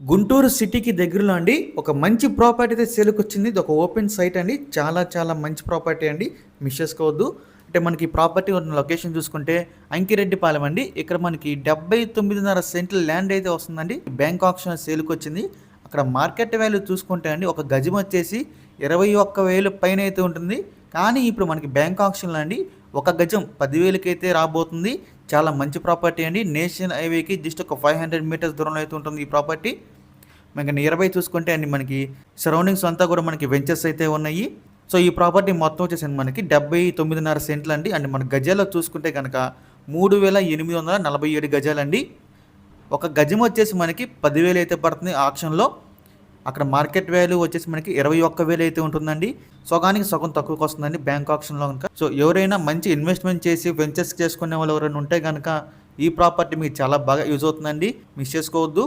గుంటూరు సిటీకి దగ్గరలో అండి ఒక మంచి ప్రాపర్టీ అయితే సేల్కి వచ్చింది ఇది ఒక ఓపెన్ సైట్ అండి. చాలా చాలా మంచి ప్రాపర్టీ అండి. మిస్ చేసుకోవద్దు. అంటే మనకి ప్రాపర్టీ ఉన్న లొకేషన్ చూసుకుంటే అంకిరెడ్డిపాలెం అండి. ఇక్కడ మనకి డెబ్బై తొమ్మిదిన్నర సెంట్ల ల్యాండ్ అయితే వస్తుందండి. బ్యాంక్ ఆప్షన్ సేల్కి వచ్చింది అక్కడ మార్కెట్ వాల్యూ చూసుకుంటే అండి ఒక గజం వచ్చేసి ఇరవై ఒక్క వేలు పైన అయితే ఉంటుంది. కానీ ఇప్పుడు మనకి బ్యాంక్ ఆప్షన్లో అండి ఒక గజం పదివేలకి అయితే రాబోతుంది. చాలా మంచి ప్రాపర్టీ అండి. నేషనల్ హైవేకి జస్ట్ ఒక ఫైవ్ హండ్రెడ్ మీటర్స్ దూరంలో అయితే ఉంటుంది ఈ ప్రాపర్టీ. మనకి నియర్ బై చూసుకుంటే అండి మనకి సరౌండింగ్స్ అంతా కూడా మనకి వెంచర్స్ అయితే ఉన్నాయి. సో ఈ ప్రాపర్టీ మొత్తం వచ్చేసి మనకి డెబ్బై తొమ్మిదిన్నర సెంట్లు అండి. అండ్ మన గజాల్లో చూసుకుంటే కనుక మూడు వేల ఎనిమిది వందల నలభై ఏడు గజాలండి. ఒక గజం వచ్చేసి మనకి పదివేలు అయితే పడుతుంది ఆక్షన్లో అక్కడ మార్కెట్ వాల్యూ వచ్చేసి మనకి ఇరవై ఒక్క వేలు అయితే ఉంటుందండి. సగానికి సగం తక్కువకి వస్తుందండి బ్యాంక్ ఆప్షన్లో కనుక. సో ఎవరైనా మంచి ఇన్వెస్ట్మెంట్ చేసి వెంచర్స్ చేసుకునే వాళ్ళు ఎవరైనా ఉంటే కనుక ఈ ప్రాపర్టీ మీకు చాలా బాగా యూజ్ అవుతుందండి. మిస్ చేసుకోవద్దు.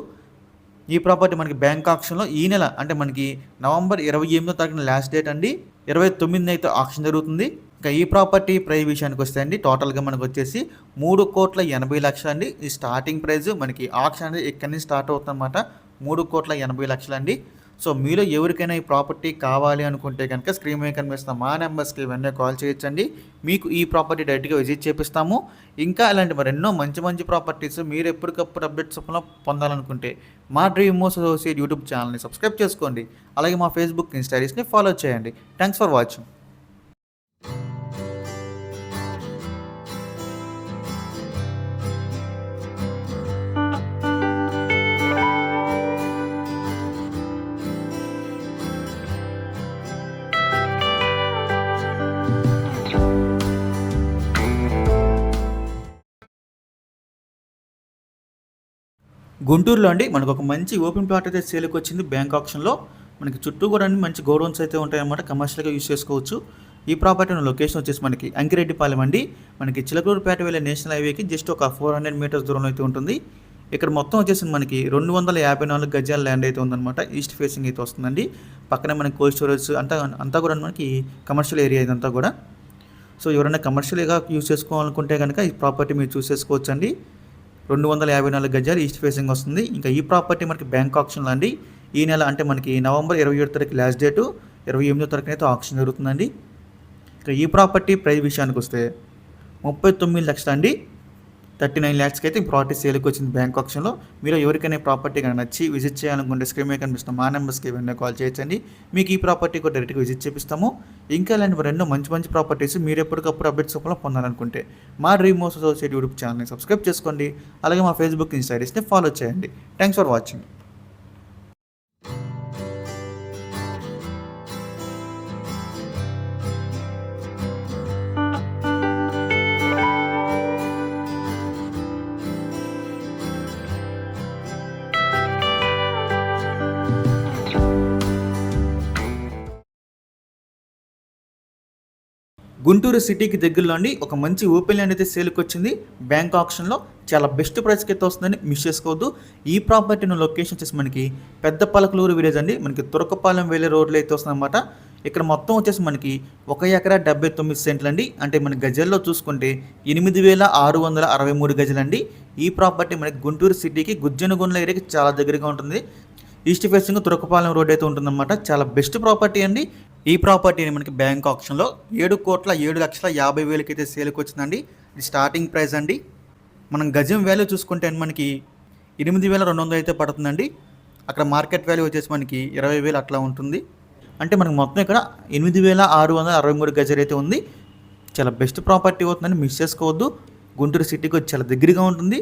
ఈ ప్రాపర్టీ మనకి బ్యాంక్ ఆప్షన్లో ఈ నెల అంటే మనకి నవంబర్ ఇరవై ఎనిమిదో తారీఖున లాస్ట్ డేట్ అండి. ఇరవై తొమ్మిది అయితే ఆప్షన్ జరుగుతుంది. ఇంకా ఈ ప్రాపర్టీ ప్రైస్ విషయానికి వస్తే అండి టోటల్గా మనకు వచ్చేసి మూడు కోట్ల ఎనభై లక్షలు అండి. ఈ స్టార్టింగ్ ప్రైస్ మనకి ఆప్షన్ అనేది ఇక్కడి నుంచి స్టార్ట్ అవుతుందన్నమాట. మూడు కోట్ల ఎనభై లక్షలు అండి. సో మీలో ఎవరికైనా ఈ ప్రాపర్టీ కావాలి అనుకుంటే కనుక స్క్రీన్ మీద కనిపిస్తున్న మా నెంబర్స్కి వెంటనే కాల్ చేయొచ్చండి. మీకు ఈ ప్రాపర్టీ డైరెక్ట్గా విజిట్ చేపిస్తాము. ఇంకా ఇలాంటి మరి ఎన్నో మంచి మంచి ప్రాపర్టీస్ మీరు ఎప్పటికప్పుడు అప్డేట్స్ పొందాలనుకుంటే మా డ్రీమ్ మోస్ అసోసియేట్ యూట్యూబ్ ఛానల్ని సబ్స్క్రైబ్ చేసుకోండి. అలాగే మా ఫేస్బుక్ ఇన్స్టారీస్ని ఫాలో చేయండి. థ్యాంక్స్ ఫర్ వాచింగ్ గుంటూరులో అండి. మనకు ఒక మంచి ఓపెన్ ప్లాట్ అయితే సేల్కి వచ్చింది బ్యాంక్ ఆప్షన్లో. మనకి చుట్టూ కూడా అన్ని మంచి గోడౌన్స్ అయితే ఉంటాయన్నమాట. కమర్షియల్గా యూస్ చేసుకోవచ్చు. ఈ ప్రాపర్టీ లొకేషన్ వచ్చేసి మనకి అంకిరెడ్డిపాలెం అండి. మనకి చిలకూరుపేట వెళ్ళే నేషనల్ హైవేకి జస్ట్ ఒక ఫోర్ హండ్రెడ్ మీటర్స్ దూరంలో అయితే ఉంటుంది. ఇక్కడ మొత్తం వచ్చేసి మనకి రెండు వందల యాభై నాలుగు గజాల ల్యాండ్ అయితే ఉందన్నమాట. ఈస్ట్ ఫేసింగ్ అయితే వస్తుందండి. పక్కనే మనకి కోల్డ్ స్టోరేజ్ అంతా అంతా కూడా మనకి కమర్షియల్ ఏరియా ఇదంతా కూడా. సో ఎవరైనా కమర్షియల్గా యూస్ చేసుకోవాలనుకుంటే కనుక ఈ ప్రాపర్టీ మీరు చూస్ అండి రెండు వందల యాభై నాలుగు గజాలు ఈస్ట్ ఫేసింగ్ వస్తుంది. ఇంకా ఈ ప్రాపర్టీ మనకి బ్యాంక్ ఆప్షన్లో అండి ఈ నెల అంటే మనకి నవంబర్ ఇరవై ఏడు తారీఖు లాస్ట్ డేటు. ఇరవై ఎనిమిదో తారీఖున అయితే ఆప్షన్ జరుగుతుందండి. ఇక ఈ ప్రాపర్టీ ప్రైస్ విషయానికి వస్తే ముప్పై తొమ్మిది లక్షలు అండి థర్టీ నైన్ ల్యాక్స్కి అయితే ప్రాపర్టీ సేల్కి వచ్చింది బ్యాంక్ ఆప్షన్లో. మీరు ఎవరికైనా ప్రాపర్టీ కానీ నచ్చి విజిట్ చేయాలనుకుంటే స్క్రీన్ మీద కనిపిస్తున్న మా నెంబర్స్కి ఏమైనా కాల్ చేయొచ్చండి. మీకు ఈ ప్రాపర్టీ కూడా డైరెక్ట్గా విజిట్ చేపిస్తాము. ఇంకా ఇలాంటి రెండో మంచి మంచి ప్రాపర్టీస్ మీరు ఎప్పటికప్పుడు అప్డేట్స్ రూపంలో పొందాలనుకుంటే మా డ్రీమ్ మోస్ అసోసియేట్ యూట్యూబ్ ఛానల్ని సబ్స్క్రైబ్ చేసుకోండి. అలాగే మా ఫేస్బుక్ ఇన్స్టాగ్రామ్స్ని ఫాలో చేయండి. Thanks for watching. గుంటూరు సిటీకి దగ్గరలోండి ఒక మంచి ఓపెన్ ల్యాండ్ అయితే సేల్కి వచ్చింది. బ్యాంక్ ఆప్షన్లో చాలా బెస్ట్ ప్రైస్కి అయితే వస్తుందని మిస్ చేసుకోవద్దు. ఈ ప్రాపర్టీ లొకేషన్ వచ్చేసి మనకి పెద్ద పలకలూరు విలేజ్ అండి. మనకి తురకపాలెం వెళ్ళే రోడ్లో అయితే వస్తుందన్నమాట ఇక్కడ మొత్తం వచ్చేసి మనకి ఒక ఎకరా డెబ్బై తొమ్మిది సెంట్లు అండి. అంటే మన గజల్లో చూసుకుంటే ఎనిమిది వేల ఆరు వందల అరవై మూడు గజలండి ఈ ప్రాపర్టీ మనకి గుంటూరు సిటీకి గుజ్జనగుండ్ల ఏరియాకి చాలా దగ్గరగా ఉంటుంది. ఈస్ట్ ఫేసింగ్ తురకపాలెం రోడ్ అయితే ఉంటుందన్నమాట. చాలా బెస్ట్ ప్రాపర్టీ అండి. ఈ ప్రాపర్టీని మనకి బ్యాంక్ ఆప్షన్లో ఏడు కోట్ల ఏడు లక్షల యాభై వేలకి అయితే సేల్కి వచ్చిందండి. ఇది స్టార్టింగ్ ప్రైస్ అండి. మనం గజం వాల్యూ చూసుకుంటే మనకి ఎనిమిది వేల రెండు వందలు అయితే పడుతుందండి. అక్కడ మార్కెట్ వాల్యూ వచ్చేసి మనకి ఇరవై వేలు అట్లా ఉంటుంది. అంటే మనకి మొత్తం ఇక్కడ ఎనిమిది వేల ఆరు వందల అరవై మూడు గజలు అయితే ఉంది. చాలా బెస్ట్ ప్రాపర్టీ అవుతుందని మిస్ చేసుకోవద్దు. గుంటూరు సిటీకి వచ్చి చాలా దగ్గరగా ఉంటుంది.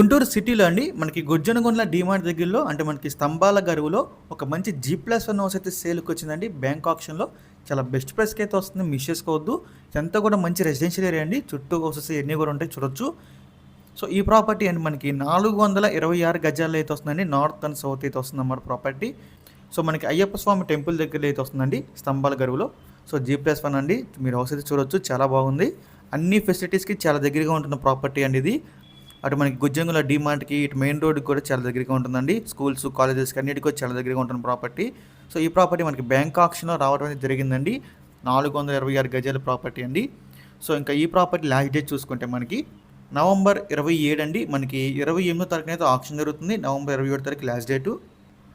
గుంటూరు సిటీలో అండి మనకి గుజ్జనగొండల డిమార్ట్ దగ్గరలో అంటే మనకి స్తంభాల గరువులో ఒక మంచి జీ ప్లస్ వన్ హౌస్ అయితే సేల్కి వచ్చిందండి. బ్యాంక్ ఆప్షన్లో చాలా బెస్ట్ ప్రైస్కి అయితే వస్తుంది మిస్ చేసుకోవద్దు. ఇదంతా కూడా మంచి రెసిడెన్షియల్ ఏరియా అండి. చుట్టూ హౌసెస్ ఎన్ని కూడా ఉంటాయి చూడొచ్చు. సో ఈ ప్రాపర్టీ అండి మనకి నాలుగు వందల ఇరవై ఆరు గజాల్లో అయితే వస్తుందండి. నార్త్ అండ్ సౌత్ అయితే వస్తుంది అన్నమాట ప్రాపర్టీ సో మనకి అయ్యప్ప స్వామి టెంపుల్ దగ్గర అయితే వస్తుందండి స్తంభాల గరువులో. సో జీ ప్లస్ వన్ అండి. మీరు హౌస్ అయితే చూడొచ్చు చాలా బాగుంది. అన్ని ఫెసిలిటీస్కి చాలా దగ్గరగా ఉంటున్న ప్రాపర్టీ అండి ఇది. అటు మనకి గుజ్జంగుల డిమార్ట్కి ఇటు మెయిన్ రోడ్కి కూడా చాలా దగ్గరగా ఉంటుందండి. స్కూల్స్ కాలేజెస్కి అన్నిటికీ కూడా చాలా దగ్గరగా ఉంటుంది ప్రాపర్టీ. సో ఈ ప్రాపర్టీ మనకి బ్యాంక్ ఆక్షన్లో రావడం అనేది జరిగిందండి. నాలుగు వందల ఇరవై ఆరు గజాల ప్రాపర్టీ అండి. సో ఇంకా ఈ ప్రాపర్టీ లాస్ట్ డేట్ చూసుకుంటే మనకి నవంబర్ ఇరవై ఏడు అండి. మనకి ఇరవై ఎనిమిదో తారీఖున అయితే ఆప్షన్ జరుగుతుంది. నవంబర్ ఇరవై ఏడు తారీఖు లాస్ట్ డేటు.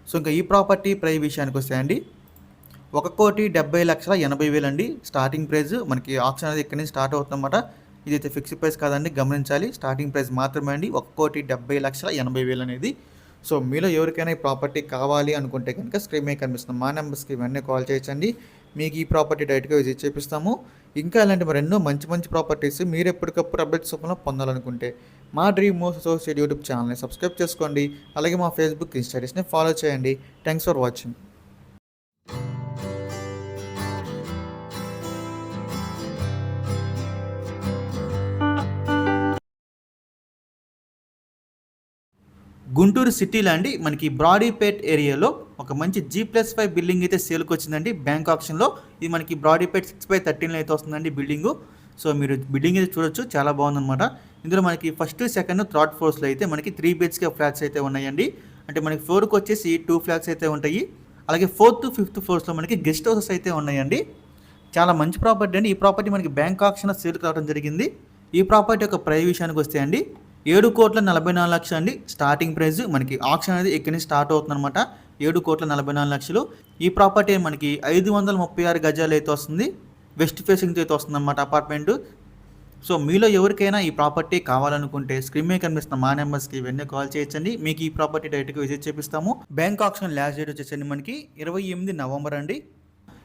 సో ఇంకా ఈ ప్రాపర్టీ ప్రైస్ విషయానికి వస్తే అండి ఒక కోటి డెబ్బై లక్షల ఎనభై వేలు అండి. స్టార్టింగ్ ప్రైస్ మనకి ఆప్షన్ అనేది ఇక్కడి నుంచి స్టార్ట్ అవుతుందన్నమాట. ఇదైతే ఫిక్స్డ్ ప్రైస్ కాదండి గమనించాలి. స్టార్టింగ్ ప్రైస్ మాత్రమే అండి. ఒక కోటి డెబ్బై లక్షల ఎనభై వేలు అనేది. సో మీలో ఎవరికైనా ఈ ప్రాపర్టీ కావాలి అనుకుంటే కనుక స్క్రీన్ మీద కనిపిస్తుంది మా నెంబర్స్కి ఇవన్నీ కాల్ చేయొచ్చండి. మీకు ఈ ప్రాపర్టీ డైరెక్ట్గా విజిట్ చేపిస్తాము. ఇంకా ఇలాంటి మరి ఎన్నో మంచి మంచి ప్రాపర్టీస్ మీరు ఎప్పటికప్పుడు అప్డేట్స్ రూపంలో పొందాలనుకుంటే మా డ్రీమ్ మోస్ట్ అసోసియేట్ యూట్యూబ్ ఛానల్ని సబ్స్క్రైబ్ చేసుకోండి. అలాగే మా ఫేస్బుక్ ఇన్స్టాగ్రామ్ని ఫాలో చేయండి. థ్యాంక్స్ ఫర్ వాచింగ్ గుంటూరు సిటీలో అండి మనకి బ్రాడీపేట్ ఏరియాలో ఒక మంచి జీ ప్లస్ ఫైవ్ బిల్డింగ్ అయితే సేల్కి వచ్చిందండి. బ్యాంక్ ఆప్షన్లో ఇది మనకి బ్రాడీపేట్ సిక్స్ బై థర్టీన్లో అయితే వస్తుందండి బిల్డింగు సో మీరు బిల్డింగ్ అయితే చూడొచ్చు చాలా బాగుందన్నమాట. ఇందులో మనకి ఫస్ట్ సెకండ్ థర్డ్ ఫ్లోర్స్లో అయితే మనకి త్రీ బిహెచ్కే ఫ్లాట్స్ అయితే ఉన్నాయండి. అంటే మనకి ఫ్లోర్కి వచ్చేసి టూ ఫ్లాట్స్ అయితే ఉంటాయి. అలాగే ఫోర్త్ ఫిఫ్త్ ఫ్లోర్స్లో మనకి గెస్ట్ హౌసెస్ అయితే ఉన్నాయండి. చాలా మంచి ప్రాపర్టీ అండి. ఈ ప్రాపర్టీ మనకి బ్యాంక్ ఆప్షన్ సేల్కి రావడం జరిగింది. ఈ ప్రాపర్టీ యొక్క ప్రైస్ విషయానికి వస్తే అండి ఏడు కోట్ల నలభై నాలుగు లక్షలు అండి. స్టార్టింగ్ ప్రైస్ మనకి ఆప్షన్ అనేది ఇక్కడి నుంచి స్టార్ట్ అవుతుందన్నమాట. ఏడు కోట్ల నలభై నాలుగు లక్షలు. ఈ ప్రాపర్టీ మనకి ఐదు వందల ముప్పై ఆరు గజాలు అయితే వస్తుంది. వెస్ట్ ఫేసింగ్తో అయితే వస్తుంది అనమాట అపార్ట్మెంట్ సో మీలో ఎవరికైనా ఈ ప్రాపర్టీ కావాలనుకుంటే స్క్రీన్ మీద కనిపిస్తున్న మా నెంబర్స్కి ఇవన్నీ కాల్ చేయొచ్చండి. మీకు ఈ ప్రాపర్టీ డైరెక్ట్గా విజిట్ చేపిస్తాము. బ్యాంక్ ఆప్షన్ లాస్ట్ డేట్ వచ్చేసండి మనకి ఇరవై ఎనిమిది నవంబర్ అండి.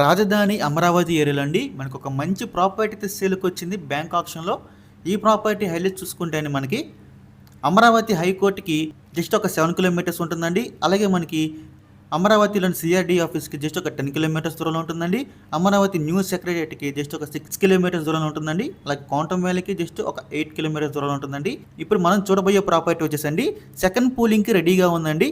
రాజధాని అమరావతి ఏరియాలో అండి మనకు ఒక మంచి ప్రాపర్టీ అయితే సేల్కి వచ్చింది బ్యాంక్ ఆప్షన్లో. ఈ ప్రాపర్టీ హైలైట్ చూసుకుంటే మనకి అమరావతి హైకోర్టుకి జస్ట్ ఒక సెవెన్ కిలోమీటర్స్ ఉంటుందండి. అలాగే మనకి అమరావతిలోని సిఆర్డి ఆఫీస్కి జస్ట్ ఒక టెన్ కిలోమీటర్స్ దూరంలో ఉంటుందండి. అమరావతి న్యూస్ సెక్రటరియట్కి జస్ట్ ఒక సిక్స్ కిలోమీటర్స్ దూరంలో ఉంటుందండి. అలాగే కౌంటం వ్యాలీకి జస్ట్ ఒక ఎయిట్ కిలోమీటర్స్ దూరంలో ఉంటుందండి. ఇప్పుడు మనం చూడబోయే ప్రాపర్టీ వచ్చేసండి సెకండ్ పూలింగ్కి రెడీగా ఉందండి.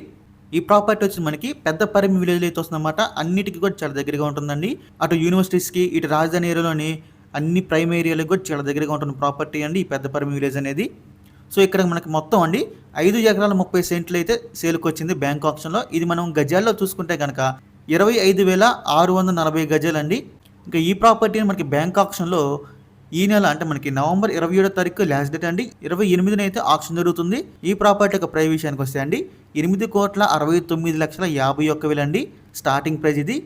ఈ ప్రాపర్టీ వచ్చి మనకి పెద్ద పరిమి విలేజ్ అయితే వస్తుందన్నమాట. అన్నిటికీ కూడా చాలా దగ్గరగా ఉంటుందండి. అటు యూనివర్సిటీస్కి ఇటు రాజధాని ఏరియాలోని అన్ని ప్రైమ్ ఏరియాలకు కూడా చాలా దగ్గరగా ఉంటుంది ప్రాపర్టీ అండి ఈ పెద్ద పరిమి విలేజ్ అనేది. సో ఇక్కడ మనకి మొత్తం అండి ఐదు ఎకరాల ముప్పై సెంట్లు అయితే సేల్కి వచ్చింది బ్యాంక్ ఆప్షన్లో ఇది మనం గజాల్లో చూసుకుంటే కనుక ఇరవై ఐదు వేల ఆరు వందల నలభై గజాలండి. ఇంకా ఈ ప్రాపర్టీని మనకి బ్యాంక్ ఆప్షన్లో ఈ నెల అంటే మనకి నవంబర్ ఇరవై ఏడో తారీఖు లాస్ట్ డేట్ అండి. ఇరవై ఎనిమిదిన అయితే ఆప్షన్ జరుగుతుంది. ఈ ప్రాపర్టీ యొక్క ప్రైస్ విషయానికి వస్తే అండి ఎనిమిది కోట్ల అరవై తొమ్మిది లక్షల యాభై ఒక్క వేలు అండి స్టార్టింగ్ ప్రైస్ ఇది.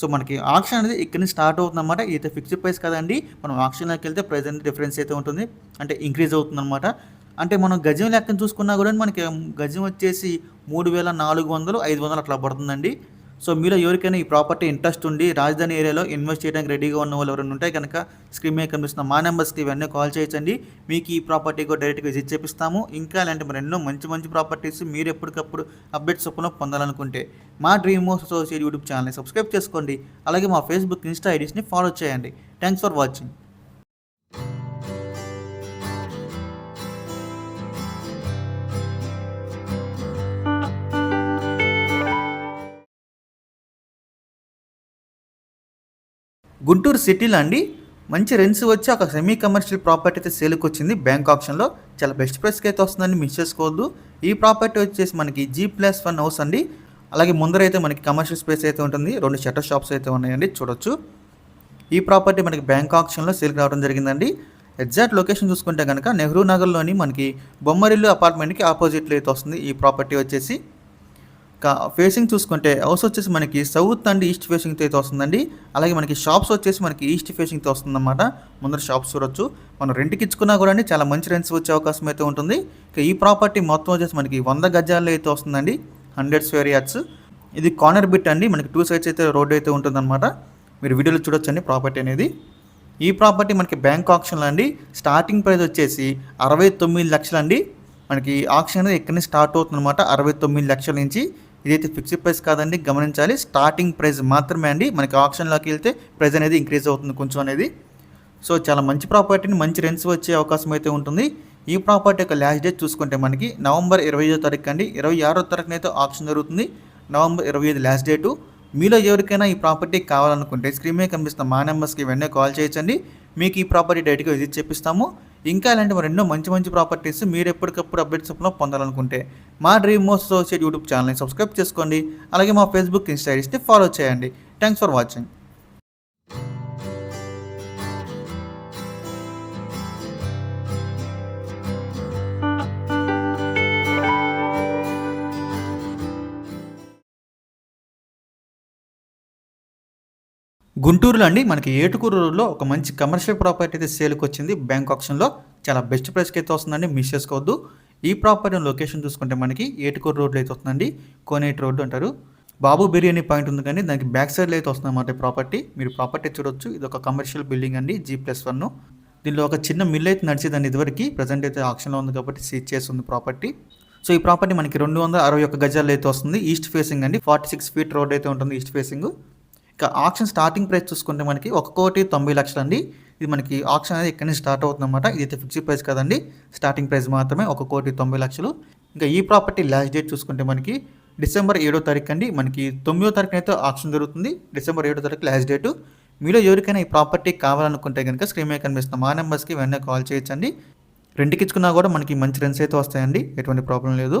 సో మనకి ఆక్షన్ అనేది ఇక్కడ నుంచి స్టార్ట్ అవుతుంది అనమాట అయితే ఫిక్స్డ్ ప్రైస్ కదండి. మనం ఆక్షన్లోకి వెళ్తే ప్రైస్ అనేది డిఫరెన్స్ అయితే ఉంటుంది. అంటే ఇంక్రీజ్ అవుతుందన్నమాట. అంటే మనం గజం లెక్కను చూసుకున్నా కూడా మనకి గజం వచ్చేసి మూడు వేల నాలుగు వందలు ఐదు వందలు అట్లా పడుతుందండి. సో మీలో ఎవరికైనా ఈ ప్రాపర్టీ ఇంట్రెస్ట్ ఉండి రాజధాని ఏరియాలో ఇన్వెస్ట్ చేయడానికి రెడీగా ఉన్న వాళ్ళు ఎవరైనా ఉంటే కనుక స్క్రీన్ మీద కనిపిస్తున్న మా నెంబర్స్కి ఇవన్నీ కాల్ చేయించండి మీకు ఈ ప్రాపర్టీ కూడా డైరెక్ట్గా విజిట్ చేపిస్తాము. ఇంకా ఇలాంటి మరి ఎన్నో మంచి మంచి ప్రాపర్టీస్ మీరు ఎప్పటికప్పుడు అప్డేట్స్ చొప్పున పొందాలనుకుంటే మా డ్రీమ్ మోస్ట్ అసోసియేట్ యూట్యూబ్ ఛానల్ని సబ్స్క్రైబ్ చేసుకోండి. అలాగే మా ఫేస్బుక్ ఇన్స్టా ఐడీస్ని ఫాలో చేయండి. Thanks for watching. గుంటూరు సిటీలో అండి మంచి రెంట్స్ వచ్చి ఒక సెమీ కమర్షియల్ ప్రాపర్టీ అయితే సేల్కి వచ్చింది. బ్యాంక్ ఆప్షన్లో చాలా బెస్ట్ ప్రైస్కి అయితే వస్తుందని మిస్ చేసుకోవద్దు. ఈ ప్రాపర్టీ వచ్చేసి మనకి జీ ప్లస్ వన్ హౌస్ అండి. అలాగే ముందర అయితే మనకి కమర్షియల్ స్పేస్ అయితే ఉంటుంది. రెండు షటర్ షాప్స్ అయితే ఉన్నాయండి. చూడొచ్చు. ఈ ప్రాపర్టీ మనకి బ్యాంక్ ఆప్షన్లో సేల్కి రావడం జరిగిందండి. ఎగ్జాక్ట్ లొకేషన్ చూసుకుంటే కనుక నెహ్రూ నగర్లోని మనకి బొమ్మరిల్లు అపార్ట్మెంట్కి ఆపోజిట్లో అయితే వస్తుంది. ఈ ప్రాపర్టీ వచ్చేసి ఫేసింగ్ చూసుకుంటే హౌస్ వచ్చేసి మనకి సౌత్ అండ్ ఈస్ట్ ఫేసింగ్తో అయితే వస్తుందండి. అలాగే మనకి షాప్స్ వచ్చేసి మనకి ఈస్ట్ ఫేసింగ్తో వస్తుందన్నమాట. ముందర షాప్స్ చూడొచ్చు. మనం రెంట్కి ఇచ్చుకున్నా కూడా అండి చాలా మంచి రెంట్స్ వచ్చే అవకాశం అయితే ఉంటుంది. ఇక ఈ ప్రాపర్టీ మొత్తం వచ్చేసి మనకి వంద గజాల్లో అయితే వస్తుందండి. హండ్రెడ్ స్క్వేర్ యార్డ్స్ ఇది కార్నర్ బిట్ అండి. మనకి టూ సైడ్స్ అయితే రోడ్ అయితే ఉంటుందన్నమాట. మీరు వీడియోలో చూడొచ్చండి ప్రాపర్టీ అనేది. ఈ ప్రాపర్టీ మనకి బ్యాంక్ ఆప్షన్లో అండి. స్టార్టింగ్ ప్రైస్ వచ్చేసి అరవై తొమ్మిది లక్షలండి. మనకి ఆప్షన్ అనేది ఎక్కడి నుంచి స్టార్ట్ అవుతుందన్నమాట. అరవై తొమ్మిది లక్షల నుంచి ఇదైతే ఫిక్స్డ్ ప్రైస్ కాదండి గమనించాలి. స్టార్టింగ్ ప్రైస్ మాత్రమే అండి. మనకి ఆప్షన్లోకి వెళ్తే ప్రైస్ అనేది ఇంక్రీజ్ అవుతుంది కొంచెం అనేది. సో చాలా మంచి ప్రాపర్టీని మంచి రెంట్స్ వచ్చే అవకాశం అయితే ఉంటుంది. ఈ ప్రాపర్టీ యొక్క లాస్ట్ డేట్ చూసుకుంటే మనకి నవంబర్ ఇరవై ఐదో తారీఖు అండి. ఇరవై ఆరో తారీఖున అయితే ఆప్షన్ జరుగుతుంది. నవంబర్ ఇరవై ఐదు లాస్ట్ డేటు మీలో ఎవరికైనా ఈ ప్రాపర్టీ కావాలనుకుంటే స్క్రీన్ మీద కనిపిస్తున్న మా నెంబర్స్కి వెంటనే కాల్ చేయించండి మీకు ఈ ప్రాపర్టీ డైరెక్ట్గా విజిట్ చేపిస్తాము. ఇంకా ఇలాంటి మరి ఎన్నో మంచి మంచి ప్రాపర్టీస్ మీరు ఎప్పటికప్పుడు అప్డేట్స్ చెప్పిన పొందాలనుకుంటే మా డ్రీమ్ మోస్ట్ అసోసియేట్ యూట్యూబ్ ఛానల్ని సబ్స్క్రైబ్ చేసుకోండి. అలాగే మా ఫేస్బుక్ ఇన్స్టాగ్రామ్స్ని ఫాలో చేయండి. Thanks for watching. గుంటూరులో అండి మనకి ఏటుకూరు రోడ్లో ఒక మంచి కమర్షియల్ ప్రాపర్టీ అయితే సేల్కి వచ్చింది బ్యాంక్ ఆప్షన్లో చాలా బెస్ట్ ప్రైస్కి అయితే వస్తుందండి మిస్ చేసుకోవద్దు. ఈ ప్రాపర్టీ లొకేషన్ చూసుకుంటే మనకి ఏటుకూరు రోడ్లో అయితే వస్తుందండి కోనేటి రోడ్డు అంటారు. బాబు బిర్యానీ పాయింట్ ఉంది కానీ దానికి బ్యాక్ సైడ్లో అయితే వస్తుంది అన్నమాట ప్రాపర్టీ మీరు ప్రాపర్టీ చూడొచ్చు ఇది ఒక కమర్షియల్ బిల్డింగ్ అండి జీ ప్లస్ వన్ దీనిలో ఒక చిన్న మిల్ అయితే నడిచేదండి ఇదివరకు. ప్రజెంట్ అయితే ఆప్షన్లో ఉంది కాబట్టి సీజ్ చేస్తుంది ప్రాపర్టీ సో ఈ ప్రాపర్టీ మనకి రెండు వందల అరవై ఒక్క గజాలు అయితే వస్తుంది. ఈస్ట్ ఫేసింగ్ అండి ఫార్టీ సిక్స్ ఫీట్ రోడ్ అయితే ఉంటుంది ఈస్ట్ ఫేసింగ్ ఇక ఆప్షన్ స్టార్టింగ్ ప్రైస్ చూసుకుంటే మనకి ఒక కోటి తొంభై లక్షలు అండి ఇది మనకి ఆప్షన్ అనేది ఇక్కడి నుంచి స్టార్ట్ అవుతుందన్నమాట. ఇది అయితే ఫిక్స్డ్ ప్రైస్ కదండి. స్టార్టింగ్ ప్రైస్ మాత్రమే ఒక కోటి తొంభై లక్షలు. ఇంకా ఈ ప్రాపర్టీ లాస్ట్ డేట్ చూసుకుంటే మనకి డిసెంబర్ ఏడో తారీఖు అండి. మనకి తొమ్మిదో తారీఖున అయితే ఆప్షన్ జరుగుతుంది. డిసెంబర్ ఏడో తారీఖు లాస్ట్ డేటు మీలో ఎవరికైనా ఈ ప్రాపర్టీ కావాలనుకుంటే కనుక స్క్రీన్ మీద కనిపిస్తున్న మా నెంబర్స్కి వెంటనే కాల్ చేయొచ్చండి. రెంట్కి ఇచ్చుకున్నా కూడా మనకి మంచి రెంట్స్ అయితే వస్తాయండి. ఎటువంటి ప్రాబ్లం లేదు.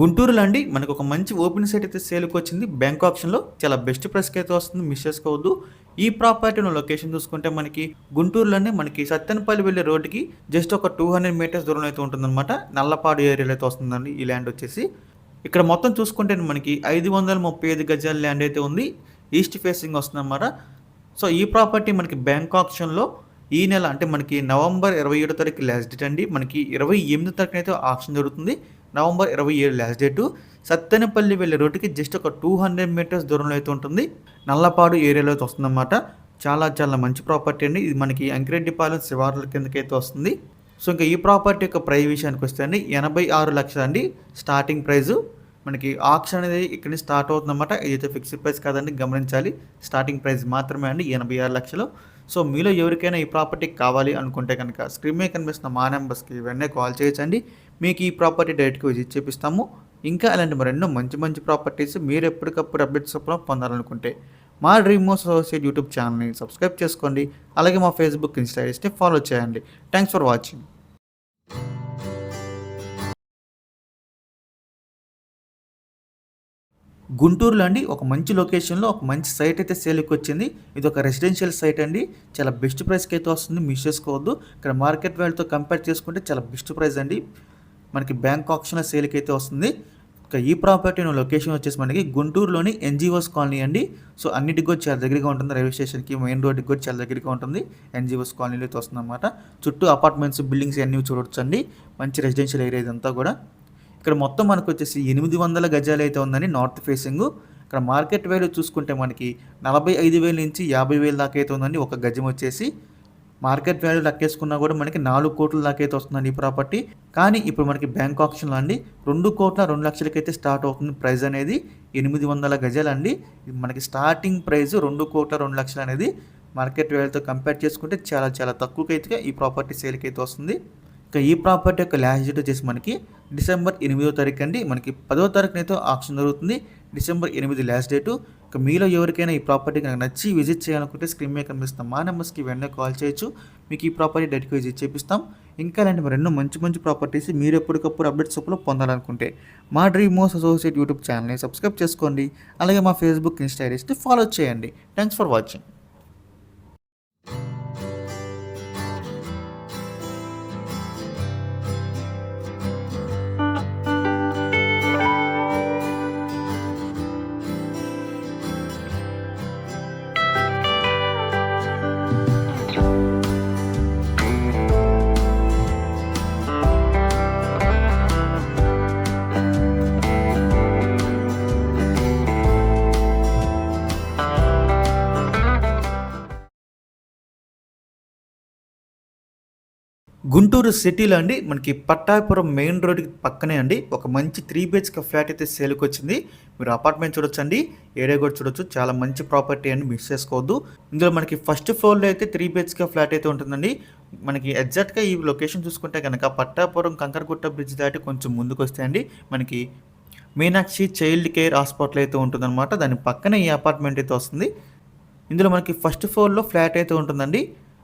గుంటూరులో అండి మనకు ఒక మంచి ఓపెన్ సైట్ అయితే సేల్కి వచ్చింది. బ్యాంక్ ఆప్షన్లో చాలా బెస్ట్ ప్రైస్కి అయితే వస్తుంది. మిస్ చేసుకోవద్దు. ఈ ప్రాపర్టీ లొకేషన్ చూసుకుంటే మనకి గుంటూరులోనే మనకి సత్తెనపల్లి వెళ్ళే రోడ్డుకి జస్ట్ ఒక టూ హండ్రెడ్ మీటర్స్ దూరం అయితే ఉంటుందన్నమాట. నల్లపాడు ఏరియాలో అయితే వస్తుందండి ఈ ల్యాండ్ వచ్చేసి. ఇక్కడ మొత్తం చూసుకుంటే మనకి ఐదు వందల ముప్పై ఐదు గజాల ల్యాండ్ అయితే ఉంది. ఈస్ట్ ఫేసింగ్ వస్తుందన్నమాట. సో ఈ ప్రాపర్టీ మనకి బ్యాంక్ ఆప్షన్లో ఈ నెల అంటే మనకి నవంబర్ ఇరవై ఏడో తారీఖు లాస్ట్ డేట్ అండి. మనకి ఇరవై ఎనిమిదో తారీఖున అయితే ఆప్షన్ జరుగుతుంది నవంబర్ ఇరవై ఏడు లాస్ట్ డేటు సత్తెనపల్లి వెళ్ళే రోడ్డుకి జస్ట్ ఒక టూ హండ్రెడ్ మీటర్స్ దూరంలో అయితే ఉంటుంది. నల్లపాడు ఏరియాలో అయితే వస్తుందన్నమాట. చాలా చాలా మంచి ప్రాపర్టీ అండి. ఇది మనకి అంకిరెడ్డిపాలెం శివార్ల కిందకైతే వస్తుంది. సో ఇంకా ఈ ప్రాపర్టీ యొక్క ప్రైస్ విషయానికి వస్తే అండి ఎనభై ఆరు లక్షలు అండి స్టార్టింగ్ ప్రైజు మనకి ఆప్షన్ అనేది ఇక్కడ స్టార్ట్ అవుతుందన్నమాట. ఇదైతే ఫిక్స్డ్ ప్రైస్ కాదండి గమనించాలి. స్టార్టింగ్ ప్రైస్ మాత్రమే అండి ఎనభై ఆరు లక్షలు. సో మీలో ఎవరికైనా ఈ ప్రాపర్టీ కావాలి అనుకుంటే కనుక స్క్రీన్ మీద కనిపిస్తున్న మా నెంబర్స్కి వెంటనే కాల్ చేయొచ్చండి. మీకు ఈ ప్రాపర్టీ డైరెక్ట్గా విజిట్ చేపిస్తాము. ఇంకా అలాంటి మరెన్నో మంచి మంచి ప్రాపర్టీస్ మీరు ఎప్పటికప్పుడు అప్డేట్స్ పొందాలనుకుంటే మా డ్రీమ్ మోస్ అసోసియేట్ యూట్యూబ్ ఛానల్ని సబ్స్క్రైబ్ చేసుకోండి. అలాగే మా ఫేస్బుక్ ఇన్స్టాగ్రామ్స్ని ఫాలో చేయండి. Thanks for watching. గుంటూరులో అండి ఒక మంచి లొకేషన్లో ఒక మంచి సైట్ అయితే సేల్కి వచ్చింది ఇది ఒక రెసిడెన్షియల్ సైట్ అండి. చాలా బెస్ట్ ప్రైస్కి అయితే వస్తుంది. మిస్ చేసుకోవద్దు. ఇక్కడ మార్కెట్ వాల్యూతో కంపేర్ చేసుకుంటే చాలా బెస్ట్ ప్రైస్ అండి. మనకి బ్యాంక్ ఆప్షన్ సేల్కి అయితే వస్తుంది. ఇక ఈ ప్రాపర్టీ లొకేషన్ వచ్చేసి మనకి గుంటూరులోని ఎన్జిఓస్ కాలనీ అండి. సో అన్నిటికి కూడా చాలా దగ్గరగా ఉంటుంది. రైల్వే స్టేషన్కి మెయిన్ రోడ్కి కూడా చాలా దగ్గరగా ఉంటుంది. ఎన్జిఓస్ కాలనీలో అయితే వస్తుంది అనమాట చుట్టూ అపార్ట్మెంట్స్ బిల్డింగ్స్ అన్నీ చూడొచ్చు అండి మంచి రెసిడెన్షియల్ ఏరియా ఇదంతా కూడా. ఇక్కడ మొత్తం మనకు వచ్చేసి ఎనిమిది వందల గజాలు అయితే ఉందండి నార్త్ ఫేసింగ్. ఇక్కడ మార్కెట్ వాల్యూ చూసుకుంటే మనకి నలభై ఐదు వేల నుంచి యాభై వేల దాకా అయితే ఉందండి ఒక గజం వచ్చేసి. మార్కెట్ వాల్యూ లెక్కేసుకున్నా కూడా మనకి నాలుగు కోట్ల దాకా అయితే వస్తుందండి ఈ ప్రాపర్టీ. కానీ ఇప్పుడు మనకి బ్యాంక్ ఆప్షన్లో అండి రెండు కోట్ల రెండు లక్షలకైతే స్టార్ట్ అవుతుంది ప్రైస్ అనేది. ఎనిమిది వందల గజాలు అండి ఇది మనకి స్టార్టింగ్ ప్రైస్ రెండు కోట్ల రెండు లక్షలు అనేది. మార్కెట్ వాల్యూతో కంపేర్ చేసుకుంటే చాలా చాలా తక్కువకైతే ఈ ప్రాపర్టీ సేల్కి అయితే వస్తుంది. ఇక ఈ ప్రాపర్టీ యొక్క లాస్ట్ డేట్ వచ్చేసి మనకి డిసెంబర్ ఎనిమిదో తారీఖు అండి. మనకి పదో తారీఖునైతే ఆప్షన్ జరుగుతుంది డిసెంబర్ ఎనిమిది లాస్ట్ డేటు ఇక మీలో ఎవరికైనా ఈ ప్రాపర్టీ కనుక నచ్చి విజిట్ చేయాలనుకుంటే స్క్రీన్ మీద కనిపిస్తాం మా నెంబర్స్కి వెంటనే కాల్ చేయొచ్చు. మీకు ఈ ప్రాపర్టీ డైరెక్ట్గా విజిట్ చేపిస్తాం. ఇంకా ఇలాంటి మరి ఎన్నో మంచి మంచి ప్రాపర్టీస్ మీరు ఎప్పటికప్పుడు అప్డేట్స్ చొప్పున పొందాలనుకుంటే మా డ్రీమ్ మోస్ అసోసియేట్ యూట్యూబ్ ఛానల్ని సబ్స్క్రైబ్ చేసుకోండి. అలాగే మా ఫేస్బుక్ ఇన్స్టా ఐడీస్ని ఫాలో చేయండి. థ్యాంక్స్ ఫర్ వాచింగ్ గుంటూరు సిటీలో అండి మనకి పట్టాపురం మెయిన్ రోడ్కి పక్కనే అండి ఒక మంచి త్రీ బిహెచ్కే ఫ్లాట్ అయితే సేల్కి వచ్చింది మీరు అపార్ట్మెంట్ చూడొచ్చు అండి ఏరియా కూడా చూడొచ్చు చాలా మంచి ప్రాపర్టీ అని మిస్ చేసుకోవద్దు. ఇందులో మనకి ఫస్ట్ ఫ్లోర్లో అయితే త్రీ బిహెచ్కే ఫ్లాట్ అయితే ఉంటుందండి. మనకి ఎగ్జాక్ట్గా ఈ లొకేషన్ చూసుకుంటే కనుక పట్టాపురం కంకరగుట్ట బ్రిడ్జ్ దాటి కొంచెం ముందుకు వస్తే అండి మనకి మీనాక్షి చైల్డ్ కేర్ హాస్పిటల్ అయితే ఉంటుందన్నమాట దాని పక్కనే ఈ అపార్ట్మెంట్ అయితే వస్తుంది. ఇందులో మనకి ఫస్ట్ ఫ్లోర్లో ఫ్లాట్ అయితే ఉంటుందండి.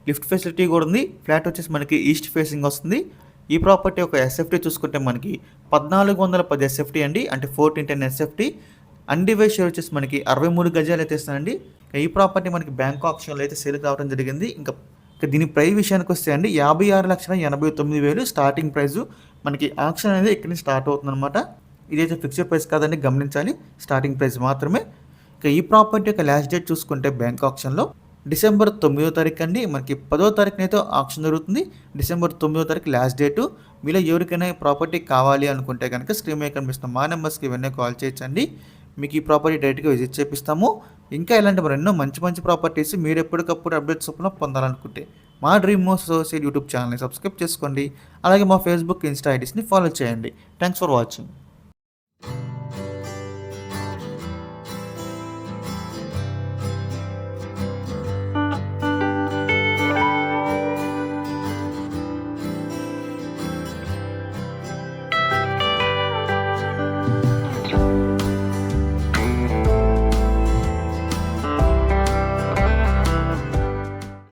లిఫ్ట్ ఫెసిలిటీ కూడా ఉంది. ఫ్లాట్ వచ్చేసి మనకి ఈస్ట్ ఫేసింగ్ వస్తుంది. ఈ ప్రాపర్టీ ఒక ఎస్ఎఫ్టీ చూసుకుంటే మనకి పద్నాలుగు వందల పది ఎస్ఎఫ్టీ అండి. అంటే fourteen ten SFT undivided share వచ్చేసి మనకి అరవై మూడు గజాలు అయితే ఇస్తానండి ఈ ప్రాపర్టీ మనకి బ్యాంక్ ఆప్షన్లో అయితే సేల్ కావడం జరిగింది. ఇంకా ఇక దీని ప్రైస్ విషయానికి వస్తే అండి యాభై ఆరు లక్షల ఎనభై తొమ్మిది వేలు స్టార్టింగ్ ప్రైస్. మనకి ఆప్షన్ అనేది ఇక్కడి నుంచి స్టార్ట్ అవుతుందన్నమాట. ఇదైతే ఫిక్స్డ్ ప్రైస్ కాదండి గమనించాలి. స్టార్టింగ్ ప్రైస్ మాత్రమే. ఇక ఈ ప్రాపర్టీ యొక్క లాస్ట్ డేట్ చూసుకుంటే బ్యాంక్ ఆప్షన్లో. డిసెంబర్ తొమ్మిదో తారీఖు అండి. మనకి పదో తారీఖునైతే ఆప్షన్ జరుగుతుంది. డిసెంబర్ తొమ్మిదో తారీఖు లాస్ట్ డేటు. మీలో ఎవరికైనా ఈ ప్రాపర్టీ కావాలి అనుకుంటే కనుక స్క్రీన్ మీద కనిపిస్తున్న మా నెంబర్స్కి ఇవన్నీ కాల్ చేయొచ్చండి. మీకు ఈ ప్రాపర్టీ డైరెక్ట్గా విజిట్ చేపిస్తాము. ఇంకా ఇలాంటి మరెన్నో మంచి మంచి ప్రాపర్టీస్ మీరు ఎప్పటికప్పుడు అప్డేట్స్ చొప్పున పొందాలనుకుంటే మా డ్రీమ్ మోస్ అసోసియేట్ యూట్యూబ్ ఛానల్ని సబ్స్క్రైబ్ చేసుకోండి. అలాగే మా ఫేస్బుక్ ఇన్స్టా ఐడీస్ని ఫాలో చేయండి. Thanks for watching.